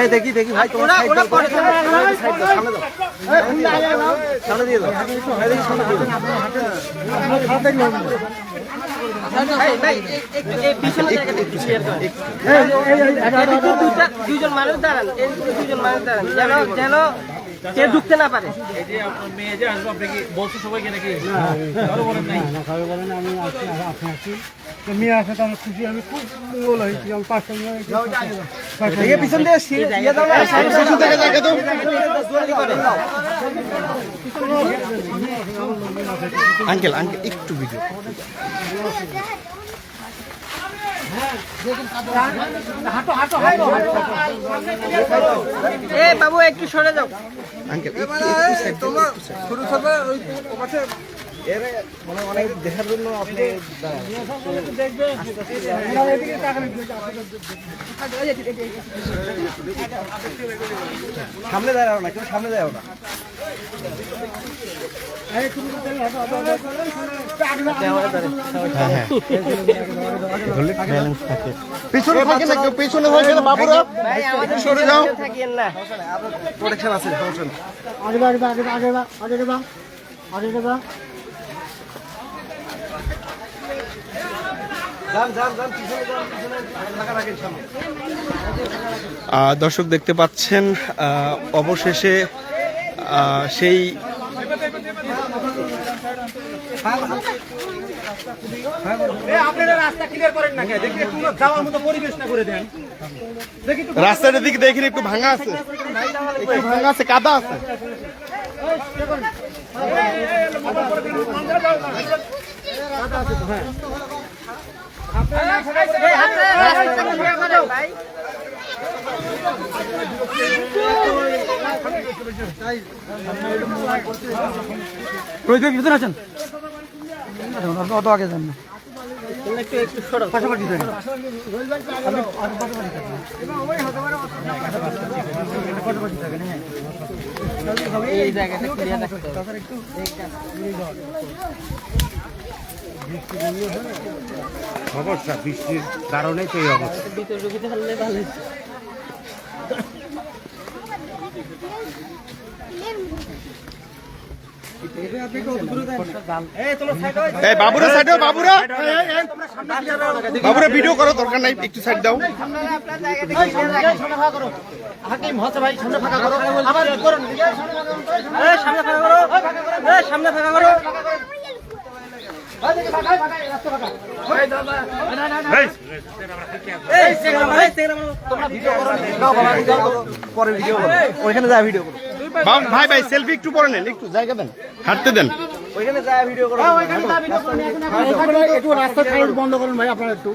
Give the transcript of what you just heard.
এই দেখি দেখি ভাই তোমার সাইড দাও করে দাও সামনে দাও। সামনে দিয়ে দাও। এই দেখি সামনে দিয়ে দাও। দুইজন মানুষ দাঁড়ান এদিকে মানুষ দাঁড়ান যেন যেন কেউ ঢুকতে না পারে। এই যে আপনার মেয়ে যে আসবে আপনি কি বলছো সবাইকে নাকি? বলেন আমি আসছি। মেয়ে আসে তো আমি খুশি আমি খুব মঙ্গল হয়েছি আমি পাঁচটা পিছন দিয়ে সি- ইয়ে দাও না পিছন থেকে দেখে দাও আঙ্কেল আঙ্কেল একটু ভিডিও এ বাবু একটু সরে যাও আঙ্কেল তোমার ছোট ছোট ওই পাশে এর মানে অনেক দেখার জন্য আপনি সামনে দাঁড়াও না কেউ সামনে দাঁড়াও না পিছনে থাকে না কেউ পিছনে থাকে না বাবুরা সরে যাও প্রোটেকশন আছে সমস্যা আগে বা, আগে বা, আগে বা, আগে বা, আগে আগে বা। যান যান যান পিছনে যান পিছনে থাকা রাখেন সামনে আহ, দর্শক দেখতে পাচ্ছেন আহ, অবশেষে আহ, সেই আপনারা রাস্তা ক্লিয়ার করেন না কে? দেখি একটু যাওয়ার মতো পরিবেশটা করে দেন। রাস্তাটার দিকে দেখেন একটু ভাঙা আছে। একটু ভাঙা আছে কাদা আছে। রাস্তাটা clear করেন, প্রয়োজন ভিতরে আছেন অত আগে যান না পাশাপাশি যান এই সমস্যা বৃষ্টির কারণে তো এই অবস্থা। বাবুরা সাইড বাবুরা। বাবুরা ভিডিও করো দরকার নাই একটু সাইড দাও। আপনারা আপনার জায়গা থেকে clear রাখেন। হাকিম হচ্ছে ভাই সামনে ফাঁকা করো। আবার করুন সামনে ফাঁকা করো। সামনে ফাঁকা করো। ওইখানে যা ভিডিও করো ভাই ভাই সেলফি একটু পরে নেন একটু জায়গা দেন হাঁটতে দেন। ওইখানে যা ভিডিও করো। একটু রাস্তা বন্ধ করুন ভাই আপনারা একটু।